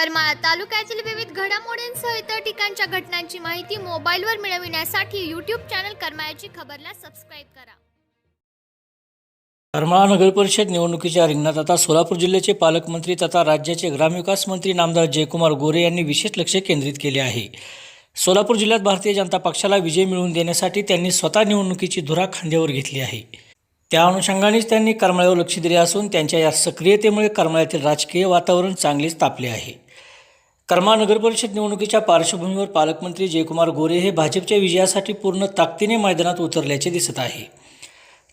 करमाळा तालुक्यातील विविध घडामोडींसह इतर ठिकाणच्या घटनांची माहिती मोबाईलवर मिळविण्यासाठी यूट्यूब चॅनल करमाळ्याची खबरला सबस्क्राईब करा. करमाळा नगर परिषद निवडणुकीच्या रिंगणात आता सोलापूर जिल्ह्याचे पालकमंत्री तथा राज्याचे ग्रामविकास मंत्री नामदार जयकुमार गोरे यांनी विशेष लक्ष केंद्रित केले आहे. सोलापूर जिल्ह्यात भारतीय जनता पक्षाला विजय मिळवून देण्यासाठी त्यांनी स्वतः निवडणुकीची धुरा खांद्यावर घेतली आहे. त्या अनुषंगानेच त्यांनी करमाळ्यावर लक्ष दिले असून त्यांच्या या सक्रियतेमुळे करमाळ्यातील राजकीय वातावरण चांगलेच तापले आहे. कर्मा नगरपरिषद निवडणुकीच्या पार्श्वभूमीवर पालकमंत्री जयकुमार गोरे हे भाजपच्या विजयासाठी पूर्ण ताकदीने मैदानात उतरल्याचे दिसत आहे.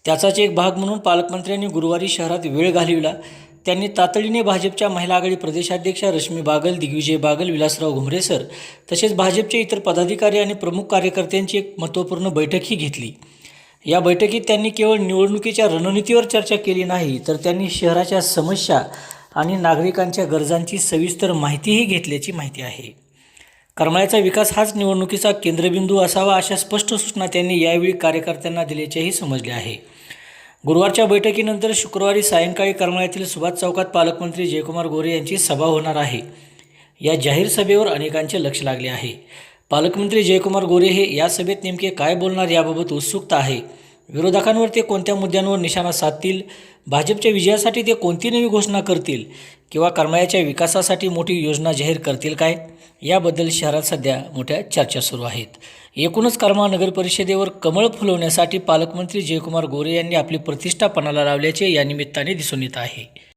त्याचाच एक भाग म्हणून पालकमंत्र्यांनी गुरुवारी शहरात वेळ घालविला. त्यांनी तातडीने भाजपच्या महिला आघाडी प्रदेशाध्यक्षा रश्मी बागल दिग्विजय बागल विलासराव घुमरेसर तसेच भाजपचे इतर पदाधिकारी आणि प्रमुख कार्यकर्त्यांची एक महत्त्वपूर्ण बैठकही घेतली. या बैठकीत त्यांनी केवळ निवडणुकीच्या रणनीतीवर चर्चा केली नाही तर त्यांनी शहराच्या समस्या आणि नागरिकांच्या गरजांची सविस्तर माहितीही घेतल्याची माहिती आहे. करमाळ्याचा विकास हाच निवडणुकीचा केंद्रबिंदू असावा अशा स्पष्ट सूचना त्यांनी यावेळी कार्यकर्त्यांना दिल्याचेही समजले आहे. गुरुवारच्या बैठकीनंतर शुक्रवारी सायंकाळी करमाळ्यातील सुभाष चौकात पालकमंत्री जयकुमार गोरे यांची सभा होणार आहे. या जाहीर सभेवर अनेकांचे लक्ष लागले आहे. पालकमंत्री जयकुमार गोरे हे या सभेत नेमके काय बोलणार याबाबत उत्सुकता आहे. विरोधकांवर ते कोणत्या मुद्द्यांवर निशाणा साधतील? भाजपच्या विजयासाठी ते कोणती नवी घोषणा करतील? किंवा करमाळ्याच्या विकासासाठी मोठी योजना जाहीर करतील काय? याबद्दल शहरात सध्या मोठ्या चर्चा सुरू आहेत. एकूणच करमाळ नगर परिषदेवर कमळ फुलवण्यासाठी पालकमंत्री जयकुमार गोरे यांनी आपली प्रतिष्ठा पणाला लावल्याचे या निमित्ताने दिसून येत आहे.